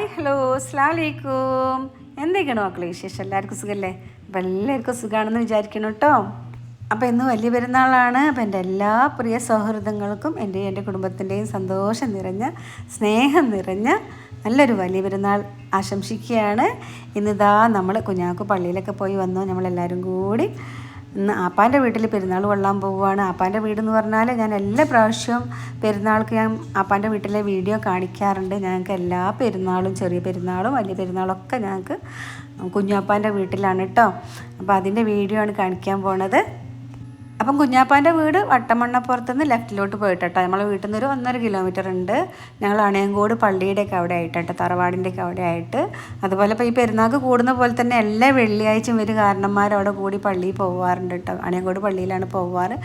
Hi hello അസ്സാം വലൈക്കും എന്തൊക്കെയാണ് മക്കളെ വിശേഷം? എല്ലാവർക്കും സുഖമല്ലേ അപ്പം എല്ലാവർക്കും സുഖമാണെന്ന് വിചാരിക്കണം കേട്ടോ. അപ്പോൾ ഇന്ന് വലിയ പെരുന്നാളാണ്. അപ്പം എന്റെ എല്ലാ പ്രിയ സൗഹൃദങ്ങൾക്കും എന്റെയും എന്റെ കുടുംബത്തിന്റെയും സന്തോഷം നിറഞ്ഞ സ്നേഹം നിറഞ്ഞ നല്ലൊരു വലിയ പെരുന്നാൾ ആശംസിക്കുകയാണ്. ഇന്നിതാ നമ്മൾ കുഞ്ഞാക്കു പള്ളിയിലൊക്കെ പോയി വന്നു. നമ്മളെല്ലാവരും കൂടി ഇന്ന് ആപ്പാന്റെ വീട്ടിൽ പെരുന്നാൾ കൊള്ളാൻ പോവുകയാണ്. ആപ്പാന്റെ വീടെന്ന് പറഞ്ഞാൽ ഞാൻ എല്ലാ പ്രാവശ്യവും പെരുന്നാൾക്ക് ഞാൻ ആപ്പാന്റെ വീട്ടിലെ വീഡിയോ കാണിക്കാറുണ്ട്. ഞങ്ങൾക്ക് എല്ലാ പെരുന്നാളും ചെറിയ പെരുന്നാളും വലിയ പെരുന്നാളും ഒക്കെ ഞങ്ങൾക്ക് കുഞ്ഞാപ്പാന്റെ വീട്ടിലാണ് കേട്ടോ അപ്പോൾ അതിന്റെ വീഡിയോ ആണ് കാണിക്കാൻ പോണത്. അപ്പം കുഞ്ഞാപ്പാന്റെ വീട് വട്ടമണ്ണപ്പുറത്ത് നിന്ന് ലെഫ്റ്റിലോട്ട് പോയിട്ടോ നമ്മളെ വീട്ടിൽ നിന്ന് ഒരു ഒന്നര കിലോമീറ്റർ ഉണ്ട്. ഞങ്ങൾ അണയങ്കോട് പള്ളിയുടെയൊക്കെ അവിടെ ആയിട്ടോ തറവാടിന്റെയൊക്കെ അവിടെ ആയിട്ട് അതുപോലെ ഇപ്പോൾ ഈ പെരുന്നാൾക്ക് കൂടുന്ന പോലെ തന്നെ എല്ലാ വെള്ളിയാഴ്ചയും ഒരു കാരണന്മാർ അവിടെ കൂടി പള്ളിയിൽ പോവാറുണ്ട് കേട്ടോ അണയങ്കോട് പള്ളിയിലാണ് പോവാറ്.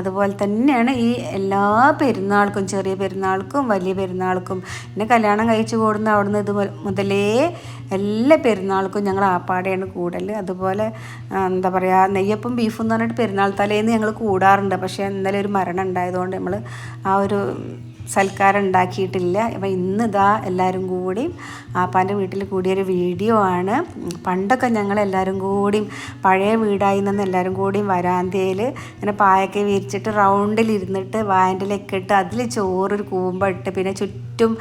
അതുപോലെ തന്നെയാണ് ഈ എല്ലാ പെരുന്നാൾക്കും ചെറിയ പെരുന്നാൾക്കും വലിയ പെരുന്നാൾക്കും പിന്നെ കല്യാണം കഴിച്ചു കൂടുന്ന അവിടുന്ന് ഇത് മുതലേ എല്ലാ പെരുന്നാൾക്കും ഞങ്ങൾ ആപ്പാടെയാണ് കൂടൽ അതുപോലെ എന്താ പറയുക നെയ്യപ്പം ബീഫും എന്ന് പറഞ്ഞിട്ട് പെരുന്നാൾ തലേന്ന് ഞങ്ങൾ കൂടാറുണ്ട്. പക്ഷേ ഇന്നലെ ഒരു മരണം ഉണ്ടായതുകൊണ്ട് നമ്മൾ ആ ഒരു സൽക്കാരം ഉണ്ടാക്കിയിട്ടില്ല. അപ്പം ഇന്ന് ഇതാ എല്ലാവരും കൂടി ആപ്പാന്റെ വീട്ടിൽ കൂടിയൊരു വീഡിയോ ആണ്. പണ്ടൊക്കെ ഞങ്ങൾ എല്ലാവരും കൂടിയും പഴയ വീടായി നിന്ന് എല്ലാവരും കൂടിയും വരാന്തയിൽ ഇങ്ങനെ പായൊക്കെ വിരിച്ചിട്ട് റൗണ്ടിലിരുന്നിട്ട് വായന്റിലൊക്കെ ഇട്ട് അതിൽ ചോറൊരു കൂമ്പിട്ട് പിന്നെ ചുറ്റും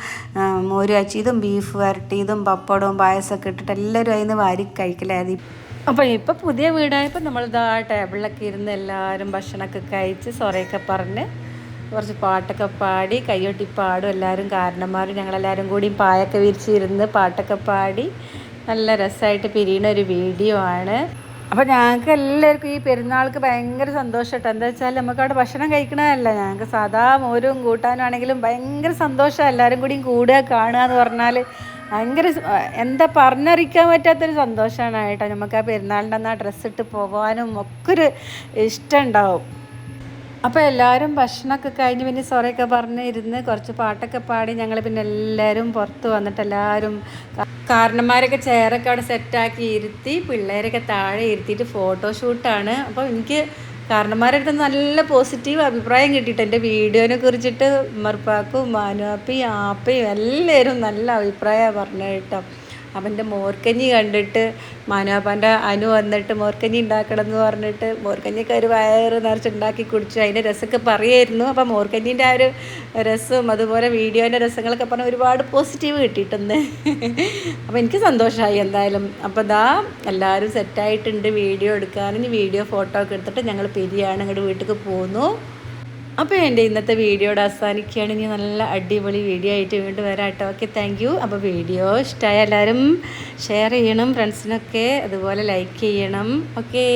മോര് അച്ചിയതും ബീഫ് വരട്ടിയതും പപ്പടവും പായസമൊക്കെ ഇട്ടിട്ട് എല്ലാവരും അതിൽ നിന്ന് വാരി കഴിക്കലായിരുന്നു. അപ്പോൾ ഇപ്പോൾ പുതിയ വീടായപ്പോൾ നമ്മളിതാ ടേബിളിലൊക്കെ ഇരുന്ന് എല്ലാവരും ഭക്ഷണമൊക്കെ കഴിച്ച് സൊറയൊക്കെ പറഞ്ഞ് കുറച്ച് പാട്ടൊക്കെ പാടി കൈയൊട്ടി പാടും. എല്ലാവരും കാരണന്മാരും ഞങ്ങളെല്ലാവരും കൂടി പായൊക്കെ വിരിച്ചിരുന്ന് പാട്ടൊക്കെ പാടി നല്ല രസമായിട്ട് പിരിയണ ഒരു വീഡിയോ ആണ്. അപ്പോൾ ഞങ്ങൾക്ക് എല്ലാവർക്കും ഈ പെരുന്നാൾക്ക് ഭയങ്കര സന്തോഷം കേട്ടോ എന്താ വെച്ചാൽ നമുക്ക് അവിടെ ഭക്ഷണം കഴിക്കണമല്ല ഞങ്ങൾക്ക് സാധാ മോരും കൂട്ടാനും ആണെങ്കിലും ഭയങ്കര സന്തോഷം. എല്ലാവരും കൂടിയും കൂടുക കാണുക എന്ന് പറഞ്ഞാൽ ഭയങ്കര എന്താ പറഞ്ഞറിയിക്കാൻ പറ്റാത്തൊരു സന്തോഷമാണ് കേട്ടോ. നമുക്ക് ആ പെരുന്നാളിന്റെ അന്ന് ആ ഡ്രസ്സ് ഇട്ട് പോകാനും ഒക്കെ ഒരു ഇഷ്ടം ഉണ്ടാവും അപ്പോൾ എല്ലാവരും ഭക്ഷണമൊക്കെ കഴിഞ്ഞ് പിന്നെ സോറിയൊക്കെ പറഞ്ഞ് ഇരുന്ന് കുറച്ച് പാട്ടൊക്കെ പാടി ഞങ്ങൾ പിന്നെ എല്ലാവരും പുറത്ത് വന്നിട്ട് എല്ലാവരും കാരണന്മാരൊക്കെ ചെയറൊക്കെ അവിടെ സെറ്റാക്കി ഇരുത്തി പിള്ളേരൊക്കെ താഴെ ഇരുത്തിയിട്ട് ഫോട്ടോഷൂട്ടാണ് അപ്പോൾ എനിക്ക് കാരണന്മാരുടെ നല്ല പോസിറ്റീവ് അഭിപ്രായം കിട്ടിയിട്ട് എന്റെ വീഡിയോനെ കുറിച്ചിട്ട് ഉമ്മർപ്പാക്കും മാനുവാപ്പയും ആപ്പയും എല്ലാവരും നല്ല അഭിപ്രായമാണ് പറഞ്ഞത് കേട്ടോ. അവന്റെ മോർക്കഞ്ഞി കണ്ടിട്ട് മാനാപ്പാന്റെ അനു വന്നിട്ട് മോർക്കഞ്ഞി ഉണ്ടാക്കണം എന്ന് പറഞ്ഞിട്ട് മോർക്കഞ്ഞി ഒരു വയറ് നിറച്ചുണ്ടാക്കി കുടിച്ചു അതിന്റെ രസമൊക്കെ പറയായിരുന്നു. അപ്പം മോർക്കഞ്ഞിന്റെ ആ ഒരു രസവും അതുപോലെ വീഡിയോന്റെ രസങ്ങളൊക്കെ പറഞ്ഞാൽ ഒരുപാട് പോസിറ്റീവ് കിട്ടിയിട്ടുണ്ട്. അപ്പോൾ എനിക്ക് സന്തോഷമായി എന്തായാലും. അപ്പോൾ ദാ എല്ലാവരും സെറ്റായിട്ടുണ്ട് വീഡിയോ എടുക്കാനും വീഡിയോ ഫോട്ടോ ഒക്കെ എടുത്തിട്ട് ഞങ്ങൾ പെരിയാണ് ഇങ്ങോട്ട് വീട്ടിലേക്ക് പോന്നു അപ്പോൾ എന്റെ ഇന്നത്തെ വീഡിയോയുടെ അവസാനിക്കുകയാണ്. ഇനി നല്ല അടിപൊളി വീഡിയോ ആയിട്ട് വീണ്ടും വരാം കേട്ടോ ഓക്കെ താങ്ക് യു അപ്പോൾ വീഡിയോ ഇഷ്ടമായ എല്ലാവരും ഷെയർ ചെയ്യണം ഫ്രണ്ട്സിനൊക്കെ അതുപോലെ ലൈക്ക് ചെയ്യണം. ഓക്കേ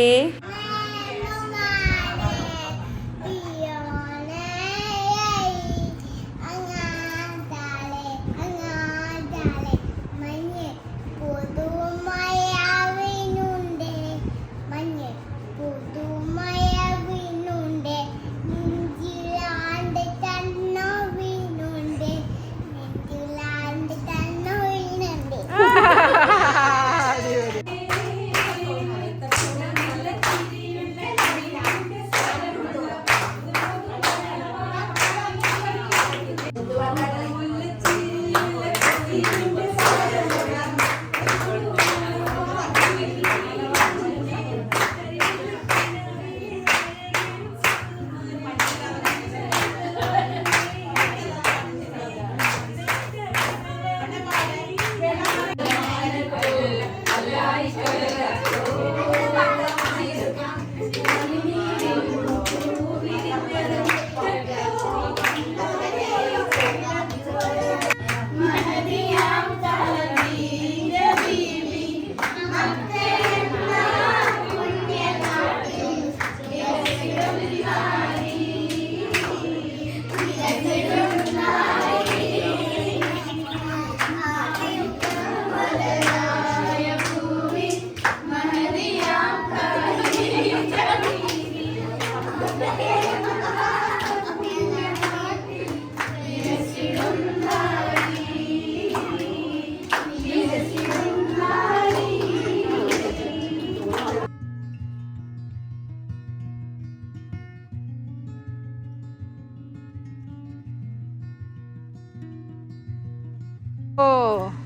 哦。